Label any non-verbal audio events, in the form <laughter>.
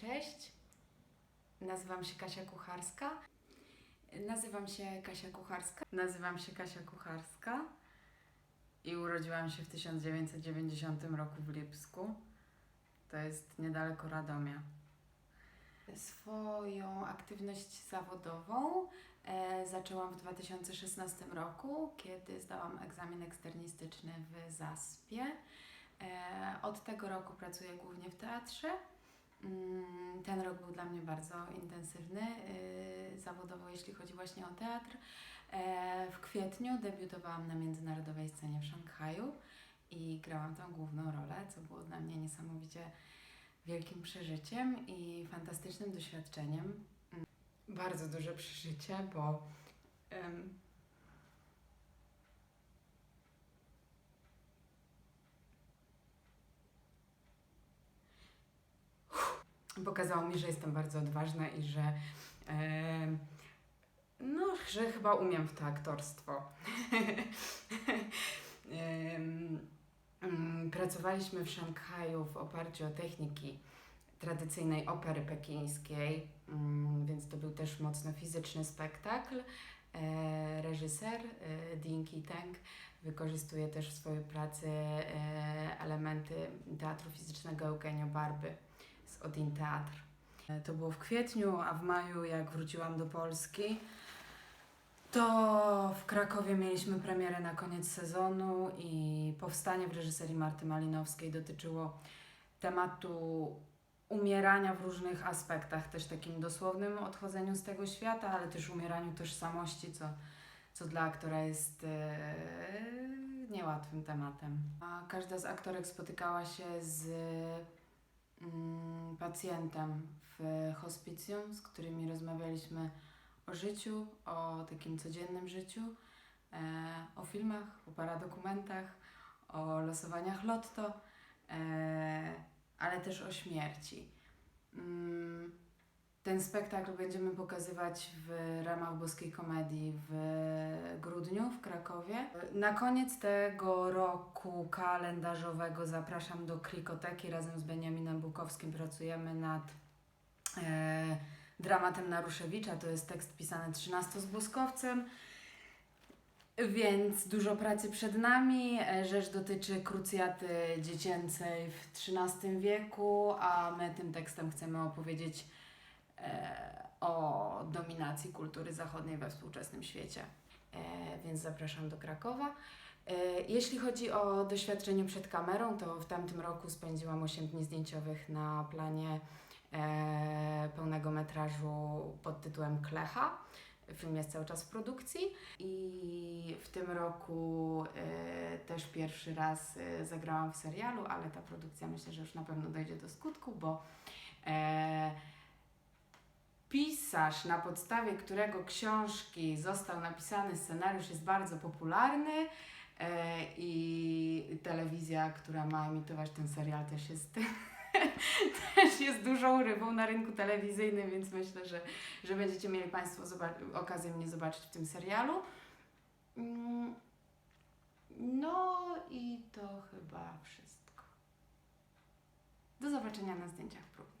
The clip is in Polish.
Cześć, nazywam się Kasia Kucharska. Nazywam się Kasia Kucharska. Nazywam się Kasia Kucharska i urodziłam się w 1990 roku w Lipsku. To jest niedaleko Radomia. Swoją aktywność zawodową e, zaczęłam w 2016 roku, kiedy zdałam egzamin eksternistyczny w ZASP-ie. E, od tego roku pracuję głównie w teatrze. Mm, Ten rok był dla mnie bardzo intensywny y, zawodowo, jeśli chodzi właśnie o teatr. E, W kwietniu debiutowałam na międzynarodowej scenie w Szanghaju i grałam tam główną rolę, co było dla mnie niesamowicie wielkim przeżyciem i fantastycznym doświadczeniem. Mm, Bardzo duże przeżycie, bo pokazało mi, że jestem bardzo odważna i że no, że chyba umiem w to aktorstwo. <laughs> Mm, Pracowaliśmy w Szanghaju w oparciu o techniki tradycyjnej opery pekińskiej, mm, więc to był też mocno fizyczny spektakl. E, Reżyser e, Dinky Teng wykorzystuje też w swojej pracy e, elementy teatru fizycznego Eugenio Barby z Odin Teatr. To było w kwietniu, a w maju, jak wróciłam do Polski, to w Krakowie mieliśmy premierę na koniec sezonu i powstanie w reżyserii Marty Malinowskiej dotyczyło tematu umierania w różnych aspektach, też takim dosłownym odchodzeniu z tego świata, ale też umieraniu tożsamości, co, co dla aktora jest e, niełatwym tematem. A każda z aktorek spotykała się z pacjentem w hospicjum, z którymi rozmawialiśmy o życiu, o takim codziennym życiu, e, o filmach, o paradokumentach, o losowaniach lotto, e, ale też o śmierci. Ten spektakl będziemy pokazywać w ramach Boskiej Komedii w grudniu w Krakowie. Na koniec tego roku kalendarzowego zapraszam do Klikoteki. Razem z Beniaminem Bukowskim pracujemy nad e, dramatem Naruszewicza. To jest tekst pisany 13 z Błyskowcem. Więc dużo pracy przed nami. E, Rzecz dotyczy krucjaty dziecięcej w XIII wieku, a my tym tekstem chcemy opowiedzieć o dominacji kultury zachodniej we współczesnym świecie. E, więc zapraszam do Krakowa. E, Jeśli chodzi o doświadczenie przed kamerą, to w tamtym roku spędziłam 8 dni zdjęciowych na planie e, pełnego metrażu pod tytułem Klecha. Film jest cały czas w produkcji i w tym roku e, też pierwszy raz e, zagrałam w serialu, ale ta produkcja myślę, że już na pewno dojdzie do skutku, bo e, pisarz, na podstawie którego książki został napisany scenariusz, jest bardzo popularny e, i telewizja, która ma emitować ten serial, też jest, <laughs> też jest dużą rybą na rynku telewizyjnym, więc myślę, że, że będziecie mieli Państwo okazję mnie zobaczyć w tym serialu. Mm, No i to chyba wszystko. Do zobaczenia na zdjęciach prób.